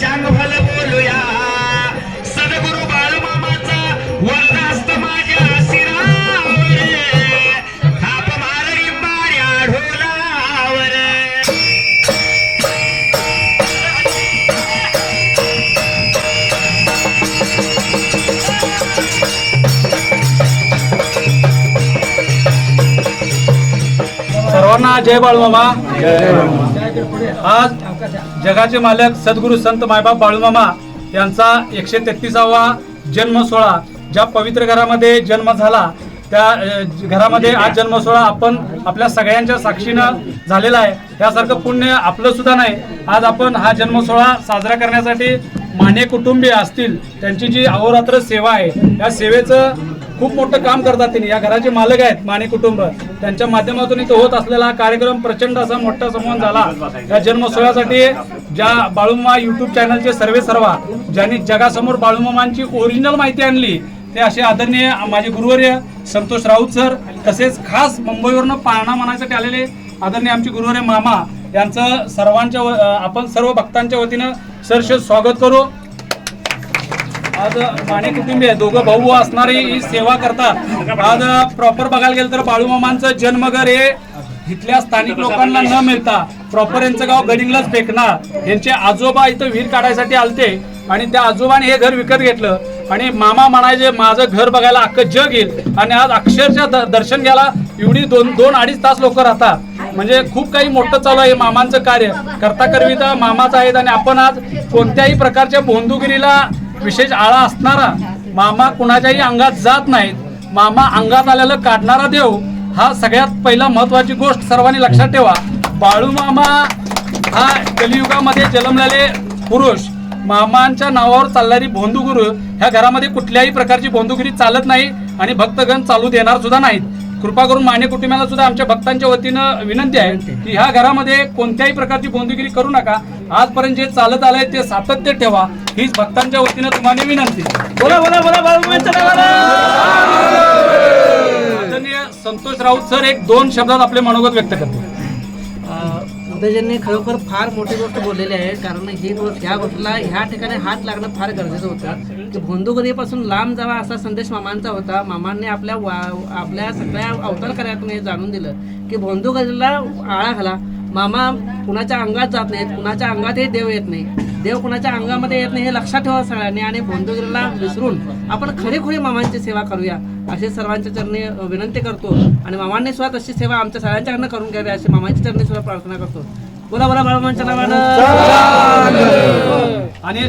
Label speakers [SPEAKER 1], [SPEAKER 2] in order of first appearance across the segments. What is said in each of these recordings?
[SPEAKER 1] चांगभल बोलूया. सद्गुरु वरदास्त माझ्या शिरावर. थाप ढोलावर.
[SPEAKER 2] सर्वांना जय आज जगाचे मालक सद्गुरू संत मायबाप बाळूमामा यांचा एकशे तेहतीसावा जन्म सोहळा ज्या पवित्र घरामध्ये जन्म झाला त्या घरामध्ये आज जन्म सोहळा आपण आपल्या सगळ्यांच्या साक्षीनं झालेला आहे. यासारखं पुण्य आपलं सुद्धा नाही. आज आपण हा जन्म सोहळा साजरा करण्यासाठी माने कुटुंबीय असतील त्यांची जी अहोरात्र सेवा आहे या सेवेचं खूप मोठं काम करतात त्यांनी या घराचे मालक आहेत माने कुटुंब. त्यांच्या माध्यमातून इथं होत असलेला हा कार्यक्रम प्रचंड असा मोठा समूह झाला. या जन्मोत्सवासाठी ज्या बाळूमा युट्यूब चॅनलचे सर्वे सर्वा ज्यांनी जगासमोर बाळूमामांची ओरिजिनल माहिती आणली ते असे आदरणीय माझे गुरुवर्य संतोष राऊत सर तसेच खास मुंबईवरनं पाळणा मानायसाठी आलेले आदरणीय आमचे गुरुवर्य मामा यांचं सर्वांच्या व- आपण सर्व भक्तांच्या वतीनं सरश स्वागत करू. आज माने कुटुंबीय दोघं भाऊ असणारी ही सेवा करतात. आज प्रॉपर बघायला गेलं तर बाळूमामांचं जन्मघर हे इथल्या स्थानिक लोकांना न मिळता प्रॉपर यांचं गाव गडिंगलाच फेकणार. यांचे आजोबा इथं विहीर काढायसाठी आलते आणि त्या आजोबाने हे घर विकत घेतलं. आणि मामा म्हणायचे माझं घर बघायला अख्खं जग येईल. आणि आज अक्षरशः द- दर्शन घ्यायला एवढी दोन दोन अडीच तास लोक राहतात. म्हणजे खूप काही मोठं चालू आहे मामांचं कार्य. करता करविता मामाचं आहेत आणि आपण आज कोणत्याही प्रकारच्या बोंदुगिरीला विशेष आळा असणारा मामा कुणाच्याही अंगात जात नाहीत. मामा अंगात आलेलं काढणारा देव हा सगळ्यात पहिला महत्वाची गोष्ट सर्वांनी लक्षात ठेवा. बाळू मामा हा कलियुगामध्ये जन्मलेले पुरुष. मामांच्या नावावर चालणारी भोंदूगुरु ह्या घरामध्ये कुठल्याही प्रकारची भोंदूगिरी चालत नाही आणि भक्तगण चालू देणार सुद्धा नाहीत. कृपा करून माने कुटुंबाला सुद्धा आमच्या भक्तांच्या वतीनं विनंती आहे की ह्या घरामध्ये कोणत्याही प्रकारची बोंदगिरी करू नका. आजपर्यंत जे चालत आलंय ते सातत्य ठेवा. हीच भक्तांच्या वतीनं तुम्हाला विनंती. बोला बोला बोला आदरणीय संतोष राऊत सर एक दोन शब्दात आपले मनोगत व्यक्त करते
[SPEAKER 3] उदयजनने खरोखर फार मोठी गोष्ट बोललेली आहे कारण ही गोष्ट ह्या गोष्टीला ह्या ठिकाणी हात लागणं फार गरजेचं होतं. की भोंदूगरीपासून लांब जावा असा संदेश मामांचा होता. मामांनी आपल्या वा आपल्या सगळ्या अवतार कार्यातून हे जाणून दिलं की भोंदूगरीला आळा घाला. मामा कुणाच्या अंगात जात नाहीत कुणाच्या अंगातही देव येत नाही देव कुणाच्या अंगामध्ये येत नाही हे लक्षात ठेवा सगळ्यांनी आणि भोंदूगिरीला विसरून आपण खरेखुरी मामांची सेवा करूया असे सर्वांच्या चरणी विनंती करतो आणि मामांनी सुद्धा तशी सेवा आमच्या सगळ्यांच्याकडनं करून घ्यावी अशी मामांच्या चरणी सुद्धा प्रार्थना करतो बोला बोला बाळमांच्या नावानं
[SPEAKER 2] आणि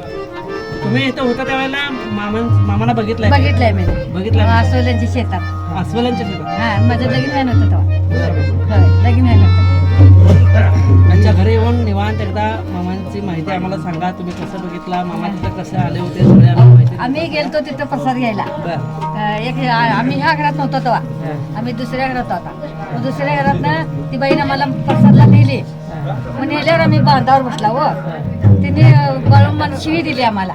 [SPEAKER 2] तुम्ही
[SPEAKER 3] इथं होता त्यावेळेला मामा मामाला बघितलंय
[SPEAKER 4] बघितलंय मी.
[SPEAKER 3] बघितलंय
[SPEAKER 4] आसोल्यांच्या शेतात.
[SPEAKER 3] अस्वलांच्या शेतात?
[SPEAKER 4] हा माझं लगीन व्हायला होतं तेव्हा होय लगीन व्हायला होतं
[SPEAKER 3] त्यांच्या घरी येऊन निवांत एकदा मामांची माहिती आम्हाला सांगा. तुम्ही कसं बघितला? मामा तिथं कसे आले होते? सगळे आम्हाला माहिती द्या.
[SPEAKER 4] आम्ही गेलतो तिथं प्रसाद घ्यायला.
[SPEAKER 3] बरं.
[SPEAKER 4] अं, एक आ- आम्ही ह्या घरात नव्हतो तेव्हा.
[SPEAKER 3] हा.
[SPEAKER 4] आम्ही दुसऱ्या घरात होता. मग दुसऱ्या घरातनं ती बाईनं मला प्रसादला नेली. मग नेल्यावर आम्ही बांधावर बसला हो. तिने बाळून मला शिवी दिली आम्हाला.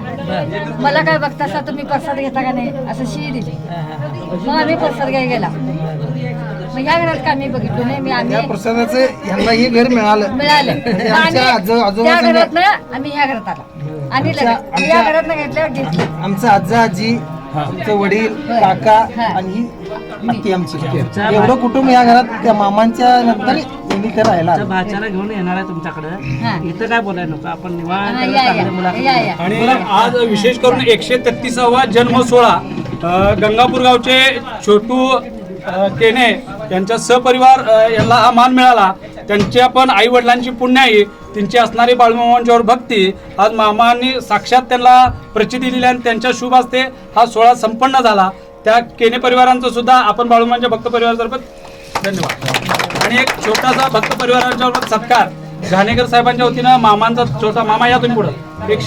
[SPEAKER 4] मला काय बघतासा तुम्ही प्रसाद घेता का नाही असं शिवी दिली. मग आम्ही प्रसाद घ्यायला गेला. मग ह्या घरात का आम्ही बघितलो नाही? मी आम्ही
[SPEAKER 5] प्रसादाचं यांना हे घर मिळालं.
[SPEAKER 4] मिळालं.
[SPEAKER 5] म्हणजे आमच्या आजो-
[SPEAKER 4] आम्ही
[SPEAKER 5] आजोबा
[SPEAKER 4] त्या
[SPEAKER 5] संग-
[SPEAKER 4] घरातनं आम्ही ह्या घरात आलो. आणि लगेच
[SPEAKER 5] आमच्या-
[SPEAKER 4] या घरातनं घेतल्यावर घेतलं
[SPEAKER 5] आमचं आजा आजी आमचं वडील. काका. आणि ही आत्ती आमची एवढं कुटुंब या घरात त्या मामांच्या नंतर राहिला
[SPEAKER 3] भाच्याला घेऊन येणार आहे तुमच्याकडे
[SPEAKER 4] हा.
[SPEAKER 3] इथं काय बोलायला नको आपण निवांत
[SPEAKER 4] हा.
[SPEAKER 2] आणि आज विशेष करून एकशे तेहतीसावा जन्म सोहळा गंगापूर गावचे छोटू केने यांच्या सहपरिवार अ, यांना हा मान मिळाला त्यांच्या पण आई वडिलांची पुण्य आहे. त्यांची असणारी बाळूमामांच्यावर भक्ती. आज मामांनी साक्षात त्यांना प्रचिती दिली आणि त्यांच्या शुभ हस्ते हा सोहळा संपन्न झाला. त्या केने परिवारांचं सुद्धा आपण बाळूमांच्या भक्त परिवारातर्फे धन्यवाद. आणि एक छोटासा भक्त परिवाराच्या सत्कार. घाणेकर साहेबांच्या वतीनं मामांचा छोटा मामा या तुम्ही पुढं. एक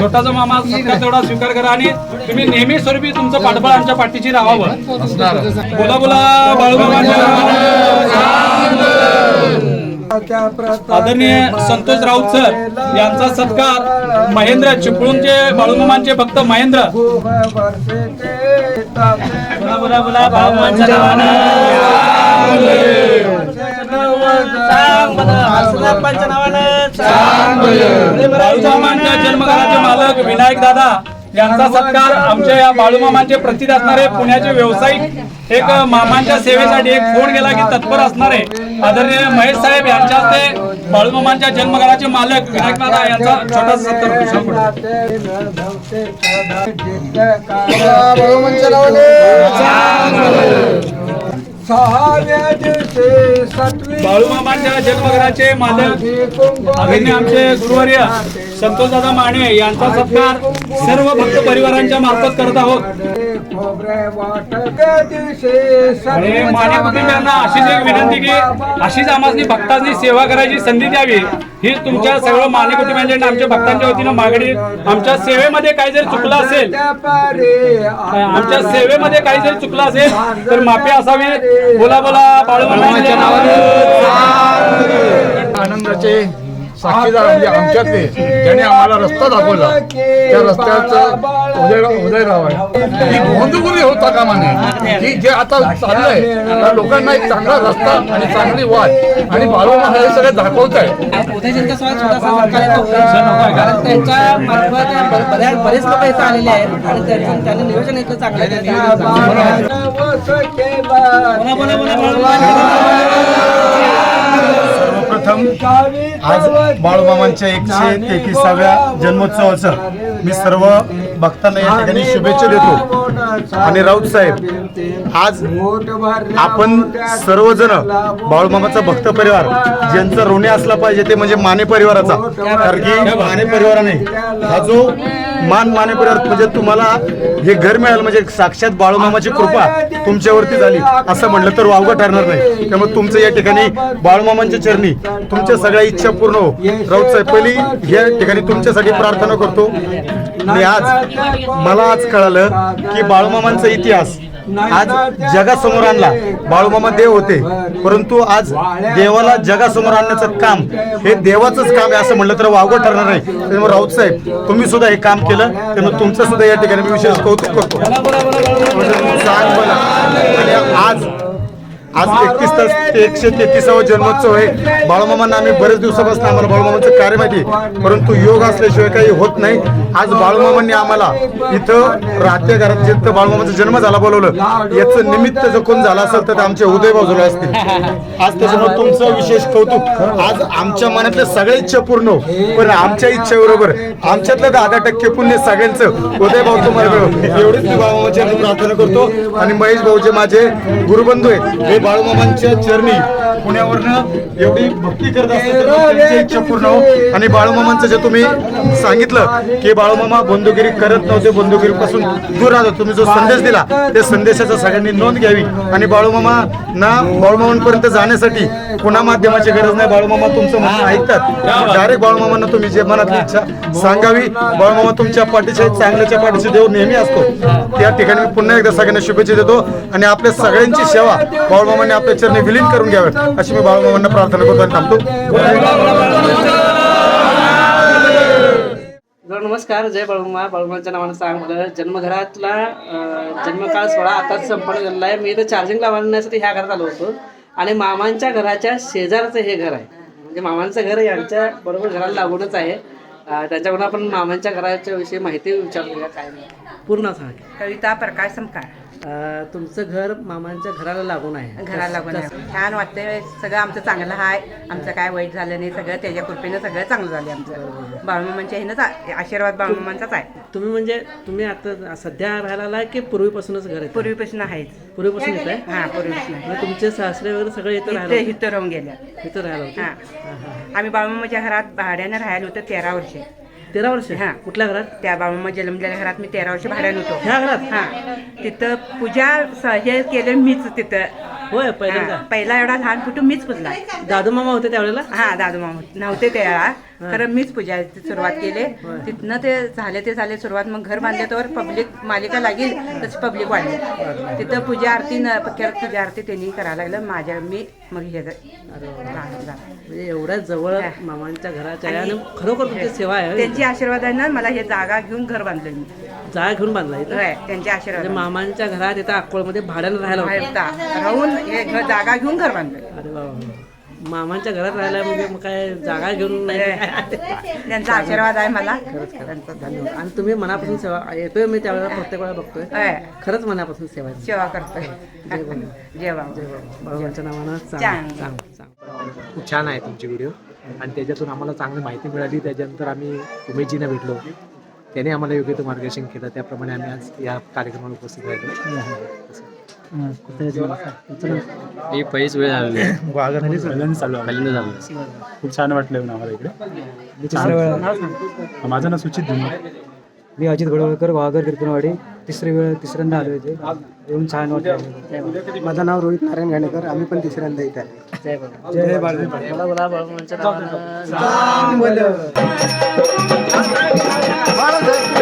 [SPEAKER 2] छोटासा मामा सत्कार तेवढा स्वीकार करा आणि तुम्ही नेहमी स्वरूपी तुमचं पाठबळ आमच्या पाठीची राहावं. बोला बोला बाळूमामा आदरणीय संतोष राऊत सर यांचा सत्कार महेंद्र चिपळूणचे बाळूमामांचे भक्त महेंद्र. बोला बोला बोला मालक विनायक दादा. यांचा सत्कार आमच्या या बाळूमामांचे प्रसिद्ध असणारे पुण्याचे व्यावसायिक एक मामांच्या सेवेसाठी एक फोन गेला की तत्पर असणारे आदरणीय महेश साहेब यांच्या हस्ते बाळूमामांच्या जन्मघराचे मालक विनायक दादा यांचा छोटासा सत्कार होतो. बाळूमामांच्या जन्मघराचे मालक अभिनय आमचे गुरुवर्य संतोषदादा माने यांचा सत्कार सर्व भक्त परिवारांच्या मार्फत करत आहोत. आणि माने कुटुंबियांना अशीच एक विनंती की अशीच आम्हाला भक्तांनी सेवा करायची संधी द्यावी. ही तुमच्या सर्व माने कुटुंबियांच्या आणि आमच्या भक्तांच्या वतीनं मागणी. आमच्या सेवेमध्ये काही जर चुकलं असेल आमच्या सेवेमध्ये काही जर चुकलं असेल तर माफी असावी. बोला बोला बाळूमामांच्या
[SPEAKER 6] आनंदाचे साक्षीदार म्हणजे आमच्यातले ज्याने आम्हाला रस्ता दाखवला. त्या रस्त्याचं उदय उदयराव आहे. ही गोंधगुली होता कामा नये की जे आता चाललंय त्या लोकांना एक चांगला रस्ता आणि चांगली वाट आणि बाळूमा हे सगळे दाखवत आहे
[SPEAKER 3] कारण त्यांच्या मार्फत बरेच लोक इथं आलेले आहेत आणि त्यांनी नियोजन इथलं चांगलं बोला, बोला, बोला.
[SPEAKER 7] प्रथम आज बाळूमामांच्या एकशे तेहतीसाव्या जन्मोत्सवाचं मी सर्व भक्तांना या ठिकाणी शुभेच्छा देतो. आणि राऊत साहेब आज आपण सर्वजण बाळूमामाचा भक्त परिवार ज्यांचा ऋणी असला पाहिजे ते म्हणजे माने परिवाराचा. कारण की माने परिवाराने हा जो मान मानेपर्यंत म्हणजे तुम्हाला हे घर मिळालं म्हणजे साक्षात बाळूमामाची कृपा तुमच्यावरती झाली. असं म्हटलं तर वावगं ठरणार नाही. त्यामुळे तुमचं या ठिकाणी बाळूमामांच्या चरणी तुमच्या सगळ्या इच्छा पूर्ण हो. राऊत साहेब पहिली या ठिकाणी तुमच्यासाठी प्रार्थना करतो. आणि आज मला आज कळालं की बाळूमामांचा इतिहास आज जगासमोर आणला. बाळूमामा देव होते. परंतु आज देवाला जगासमोर आणण्याचं काम हे देवाचंच काम आहे असं म्हटलं तर वावगं ठरणार नाही. त्यामुळे राऊत साहेब तुम्ही सुद्धा हे काम केलं त्यामुळे तुमचं सुद्धा या ठिकाणी मी विशेष कौतुक करतो. आज आज एकतीस तास एकशे तेहतीसावा जन्मोत्सव आहे. बाळूमामांना आम्ही बरेच दिवसापासून आम्हाला बाळूमामांचं कार्य माहिती परंतु योग असल्याशिवाय काही होत नाही. आज बाळूमामांनी आम्हाला इथं राहत्या घरात जिथं बाळूमामाचा जन्म झाला बोलवलं याचं निमित्त जर कोण झालं असेल तर आमचे उदय बाजूला असतील. आज त्याच्यामुळे तुमचं विशेष कौतुक. आज आमच्या मनातल्या सगळ्या इच्छा पूर्ण हो. पण आमच्या इच्छेबरोबर आमच्यातलं दहा टक्के पुण्य सगळ्यांचं. उदय भाऊ तुम्हाला एवढीच मी बाळूमामाची प्रार्थना करतो. आणि महेश भाऊ जे माझे गुरुबंधू आहेत. बाळूमामांच्या चरणी पुण्यावरनं एवढी भक्ती करत असतात इच्छा पूर्ण हो. आणि बाळूमामांचं जे तुम्ही सांगितलं की बाळूमामा बंधुगिरी करत नव्हते बंधुगिरीपासून दूर राहतो तुम्ही जो संदेश दिला त्या संदेशाचा सगळ्यांनी नोंद घ्यावी. आणि बाळूमामा ना बाळूमामांपर्यंत जाण्यासाठी पुन्हा माध्यमाची गरज नाही. बाळूमामा तुमचं म्हणणं ऐकतात. डायरेक्ट बाळूमामांना तुम्ही जे मनातली इच्छा सांगावी. बाळूमामा तुमच्या पाठीचे आहेत, चांगल्याच्या पाठीचे देव नेहमी असतो. त्या ठिकाणी मी पुन्हा एकदा सगळ्यांना शुभेच्छा देतो. आणि आपल्या सगळ्यांची सेवा बाळूमामांनी आपल्या चरणी विलीन करून घ्यावी अशी मी बाळूमामांना प्रार्थना करतो आणि थांबतो.
[SPEAKER 3] तर नमस्कार जय बाळूमा बाळूमाच्या नावानं सांगलं जन्मघरातला जन्मकाळ सोहळा आताच संपन्न झालेला आहे. मी इथं चार्जिंग लावण्यासाठी ह्या घरात आलो होतो. आणि मामांच्या घराच्या शेजारचं हे घर आहे. म्हणजे मामांचं घर यांच्या बरोबर घराला लागूनच आहे. त्यांच्याकडून आपण मामांच्या घराच्या विषयी माहिती विचारूया. काय नाही. पूर्ण सांगा.
[SPEAKER 8] कविता प्रकाश समकार
[SPEAKER 3] अं, तुमचं घर मामांच्या घराला लागून आहे.
[SPEAKER 8] घराला लागून आहे. छान वाटतंय. सगळं आमचं चांगलं आहे. आमचं काय वाईट झालं नाही सगळं त्याच्या कृपेनं सगळं चांगलं झालं आमचं. बाळूमामांच्या ह्यानंच आ- आशीर्वाद बाळूमामांचाच आहे.
[SPEAKER 3] तुम्ही म्हणजे तुम्ही आता सध्या राहायला आलाय की पूर्वीपासूनच घर आहे?
[SPEAKER 8] पूर्वीपासून आहेच.
[SPEAKER 3] पूर्वीपासून येत आहे?
[SPEAKER 8] हा पूर्वीपासून आहे.
[SPEAKER 3] म्हणजे तुमचे सासरे वगैरे सगळे इथं होते?
[SPEAKER 8] इथं राहून गेल्या
[SPEAKER 3] इथं
[SPEAKER 8] हा. आम्ही बाळूमामाच्या घरात भाड्यानं राहायला होतं तेरा वर्षे.
[SPEAKER 3] तेरा वर्ष?
[SPEAKER 8] हा.
[SPEAKER 3] कुठल्या घरात?
[SPEAKER 8] त्या बाळूमामा जन्मलेल्या घरात मी तेरा वर्ष भाड्यानं होतो.
[SPEAKER 3] ह्या घरात?
[SPEAKER 8] हा तिथं पूजा हे केलं मीच तिथं.
[SPEAKER 3] होय पहिल्यांदा.
[SPEAKER 8] हा, पहिला एवढा लहान कुटुंब मीच पुजला.
[SPEAKER 3] दादू मामा होते त्यावेळेला?
[SPEAKER 8] हा दादू मामा नव्हते त्यावेळा खरं मीच पूजाची सुरुवात केली. तिथनं ते झाले ते झाले सुरुवात. मग घर बांधल्यावर पब्लिक मालिका लागेल तशी पब्लिक वाढली. तिथं पूजा आरती न करत पूजा आरती त्यांनी करायला लागलं. माझ्या मी मग हे झालं.
[SPEAKER 3] म्हणजे एवढ्या जवळ मामांच्या घराच्या आहे आणि खरोखर तुमची सेवा आहे
[SPEAKER 8] त्यांची आशीर्वादानं मला हे जागा घेऊन घर बांधलं मी.
[SPEAKER 3] जागा घेऊन बांधला इथं?
[SPEAKER 8] होय, त्यांच्या
[SPEAKER 3] म्हणजे
[SPEAKER 8] आशीर्वाद
[SPEAKER 3] मामांच्या घरात इथं अक्कोळमध्ये भाड्यानं राहायला होतं.
[SPEAKER 8] राहून हे घर जागा घेऊन घर बांधलं
[SPEAKER 3] अरे वा मामांच्या घरात राहायला म्हणजे मग काय जागा घेऊन नाही
[SPEAKER 8] त्यांचा आशीर्वाद आहे मला.
[SPEAKER 3] धन्यवाद. आणि तुम्ही मनापासून सेवा येतोय मी त्यावेळेला प्रत्येक वेळा बघतोय.
[SPEAKER 8] होय,
[SPEAKER 3] खरंच मनापासून सेवा आहे.
[SPEAKER 8] सेवा करतोय.
[SPEAKER 3] जय बाबा.
[SPEAKER 8] जय बाबा.
[SPEAKER 3] जय बाबा. बाबांच्या नावानं
[SPEAKER 8] चांग.
[SPEAKER 3] चांग. चांग चांग.
[SPEAKER 9] खूप छान आहे तुमची व्हिडिओ आणि त्याच्यातून आम्हाला चांगली माहिती मिळाली. त्याच्यानंतर आम्ही उमेशजींना भेटलो. त्याने आम्हाला योग्य तो मार्गदर्शन केलं. त्याप्रमाणे आम्ही आज या कार्यक्रमाला उपस्थित राहिलो.
[SPEAKER 10] मी पहिलीच वेळ झालेली
[SPEAKER 7] पहिल्यांदा चालू आहे.
[SPEAKER 10] पहिल्यांदा झालो
[SPEAKER 7] खूप छान वाटलं येऊन आम्हाला इकडे. माझं नाव सुचित धुमाळ
[SPEAKER 5] मी अजित घडवळकर वाघर कीर्तनवाडी तिसरी वेळ तिसऱ्यांदा आलो इथे. येऊन छान वाटलं. माझं नाव रोहित नारायण घाणेकर आम्ही पण तिसऱ्यांदा इथे आलो
[SPEAKER 3] जय नावानं